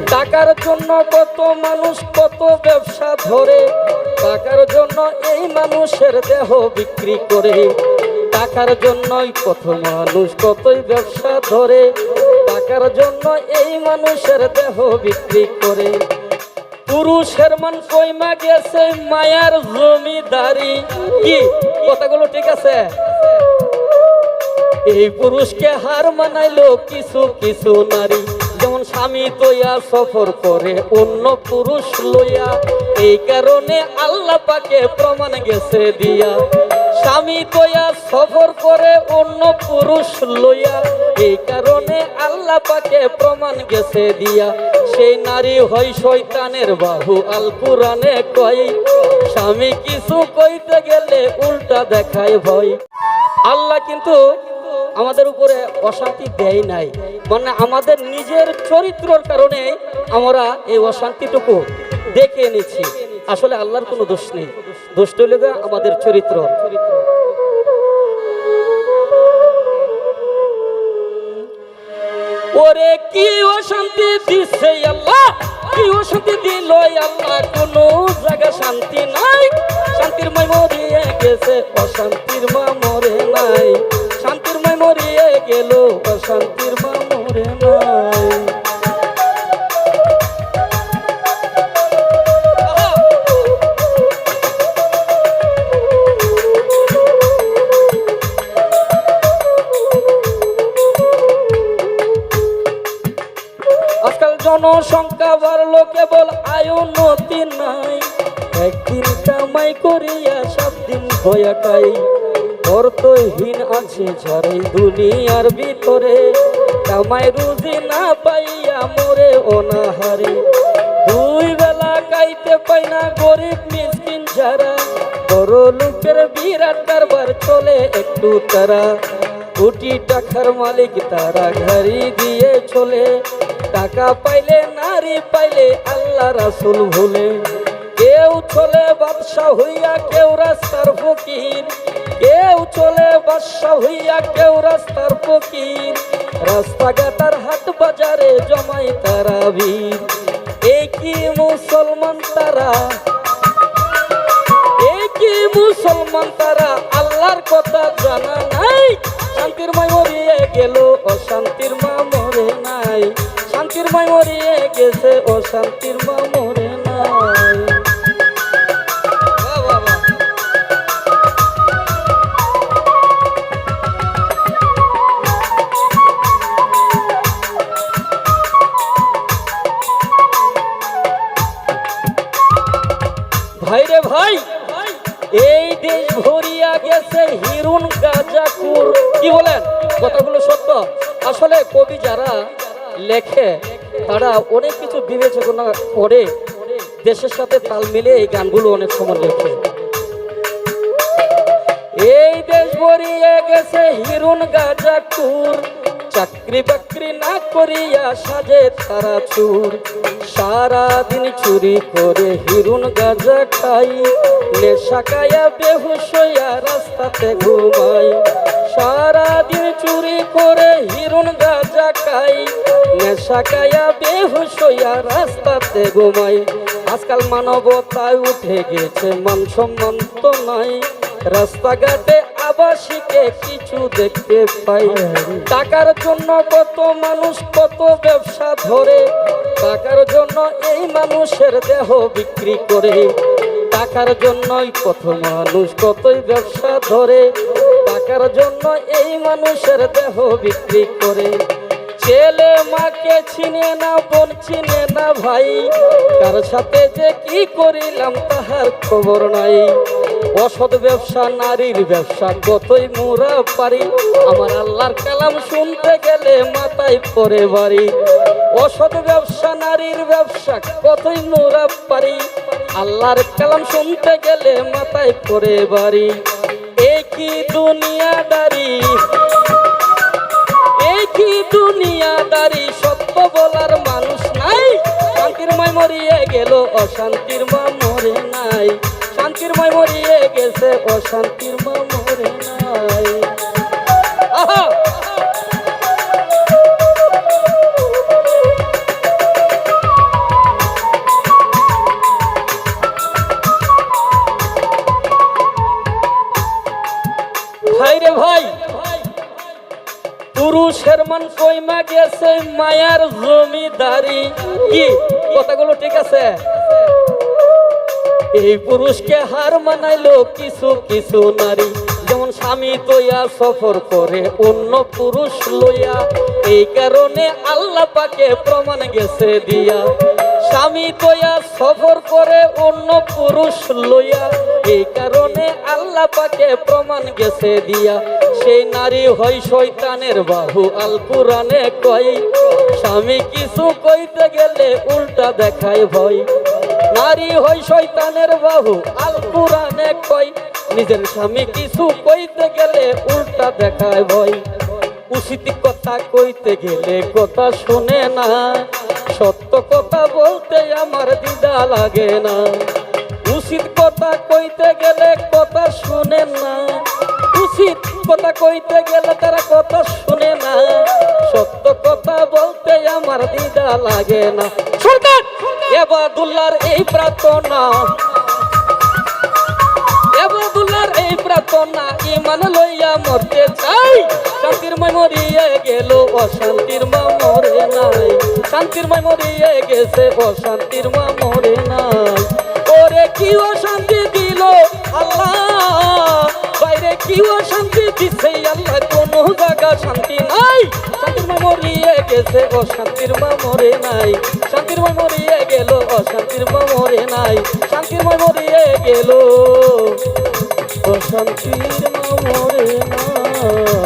টাকার জন্য কত মানুষ, কত ব্যবসা ধরে। টাকার জন্য এই মানুষের দেহ বিক্রি করে। টাকার জন্যই কত মানুষ কতই ব্যবসা ধরে। টাকার জন্য এই মানুষের দেহ বিক্রি করে। পুরুষের মান কইমা গেছে মায়ার জমিদারি। কি? কথাগুলো ঠিক আছে? এই পুরুষকে হার মানাইলো কিছু কিছু নারী। যেমন স্বামী তৈয়া সফর করে, অন্য পুরুষ লইয়া। এই কারণে আল্লাহ পাকে প্রমাণ গেছে দিয়া। স্বামী তৈয়া সফর করে, অন্য পুরুষ লইয়া। এই কারণে আল্লাহ পাকে প্রমাণ গেছে দিয়া। সেই নারী হয় শয়তানের বাহু, আল পুরাণে কয়, স্বামী কিছু কইতে গেলে উল্টা দেখায় ভয়। আল্লাহ কিন্তু আমাদের উপরে অশান্তি দেয় নাই। মানে আমাদের নিজের চরিত্রর কারণে আমরা এই অশান্তিটুকু দেখে এনেছি। আসলে আল্লাহর কোনো দোষ নেই। দোষটা হলো আমাদের চরিত্র। ওরে কি অশান্তি দিছে আল্লাহ? কি অশান্তি দিল আল্লাহ? কোনো জায়গা শান্তি নাই। শান্তির মাই মরিয়ে গেছে অশান্তির জনসংখ্যা বাড়লো কেবল আয় উন্নতি নাই। একদিন কামাই করিয়া সাত দিন ভয়া খাই অর্থহীন আছে যারাই দুনিয়ার ভিতরে। কামাই রুজি না পাইয়া মরে অনাহারে। দুই বেলা খাইতে পাই না গরিব মিসকিন যারা। বড় লোকের বিরাট কারবার চলে একটু তারা। কোটি টাকার মালিক তারা ঘাড়ি দিয়ে চলে। টাকা পাইলে, নারী পাইলে আল্লাহ রাসুল ভুলে। কেউ চলে বাদশা হইয়া কেউ রাস্তার ফকির। কেউ চলে বাদশা হইয়া কেউ রাস্তার ফকির। রাস্তাঘাটার হাট বাজারে জমাই তারা ভিড়। এই কি মুসলমান তারা? এই কি মুসলমান তারা? আল্লাহর কথা জানা নাই। শান্তির মরিয়ে গেল। মরিয়ে গেছে মা মরে নাই। বাহ, বাহ, বাহ। ভাই এই দেশ ভরিয়া গেছে হিরুন গাজাকুর। কি বলেন? কথাগুলো সত্য। আসলে কবি যারা লেখে তারা অনেক কিছু বিবেচনা করে দেশের সাথে তাল মিলে এই গানগুলো অনেক সময় লেখে। এই দেশ ভরিয়ে গেছে হিরুন গাজাকুর চাকরি বাকরি না করিয়া সাজে তারা চুর। সারা দিন চুরি করে হিরুন গাজা খাই। নেশা কায়া বেহুশ হইয়া রাস্তাতে ঘুমাই। সারা দিন চুরি করে হিরুন গাজা খাই। নেশা কায়া বেহুশ হইয়া রাস্তাতে ঘুমাই। আজকাল মানবতায় উঠে গেছে মান সম্মান তো নাই। রাস্তাঘাটে আবাসিকে কিছু দেখতে পাই। টাকার জন্য কত মানুষ কত ব্যবসা ধরে। টাকার জন্য এই মানুষের দেহ বিক্রি করে। টাকার জন্যই কত মানুষ কতই ব্যবসা ধরে। টাকার জন্য এই মানুষের দেহ বিক্রি করে। ছেলে মাকে চিনে না, বোন চিনে না ভাই। কার সাথে যে কি করিলাম তাহার খবর নাই। অসৎ ব্যবসা, নারীর ব্যবসা কতই মোরা পারি, আমার আল্লাহর কালাম শুনতে গেলে মাথায় পরে বাড়ি। অসৎ ব্যবসা, নারীর ব্যবসা কতই মোরা পারি, আল্লাহর কালাম শুনতে গেলে মাথায় পরে বাড়ি। একই দুনিয়াদারি? এই কি দুনিয়াদারি সত্য বলার মানুষ নাই। শান্তির মাই মরিয়ে গেল, অশান্তির মা মরে নাই। শান্তির মাই মরিয়ে গেছে, অশান্তির মা মরে নাই। আহা! কইমা গেছে মায়ার জমিদারি। কি? কথাগুলো ঠিক আছে? এই পুরুষকে হার মানাইলো কিছু কিছু নারী। যেমন স্বামী তৈয়া সফর করে, অন্য পুরুষ লইয়া। এই কারণে আল্লাহ পাকে প্রমাণ গেছে দিয়া। স্বামী তৈয়া সফর করে অন্য পুরুষ লইয়া, এই কারণে আল্লাহ পাকে প্রমাণ গেছে দিয়া। সেই নারী হয় শয়তানের বাহু, আল কোরআনে কয়, স্বামী কিছু কইতে গেলে উল্টা দেখায় ভয়। নারী হই শয়তানের বাহু, আল কোরআনে কই নিজের স্বামী কিছু কইতে গেলে উল্টা দেখায় ভয়। উচিত কথা কইতে গেলে কথা শুনে না। সত্য কথা বলতে আমার দিদা লাগে না। উচিত কথা কইতে গেলে কথা শুনে না। উচিত কথা কইতে গেলে তারা কথা শুনে না। সত্য কথা বলতে আমার দিদা লাগে না। সুলতান এবাদুল্লার এই প্রার্থনা। এবাদুল্লার এই প্রার্থনা ইমান লইয়া মরতে চাই। শান্তির মাই মরিয়ে গেল, অশান্তির মা মরে নাই। শান্তির মাই মরিয়ে গেছে, অশান্তির মা মরে নাই। ওরে কি অশান্তি দিল আল্লাহ? বাইরে কি অশান্তি দিছে আল্লাহ? কোনো জায়গা শান্তি নাই। শান্তির মা মরিয়ে গেছে, অশান্তির মা মরে নাই। শান্তির মা মরিয়ে গেল, অশান্তির মা মরে নাই। শান্তির মা মরিয়ে গেল, অশান্তির মা মরে নাই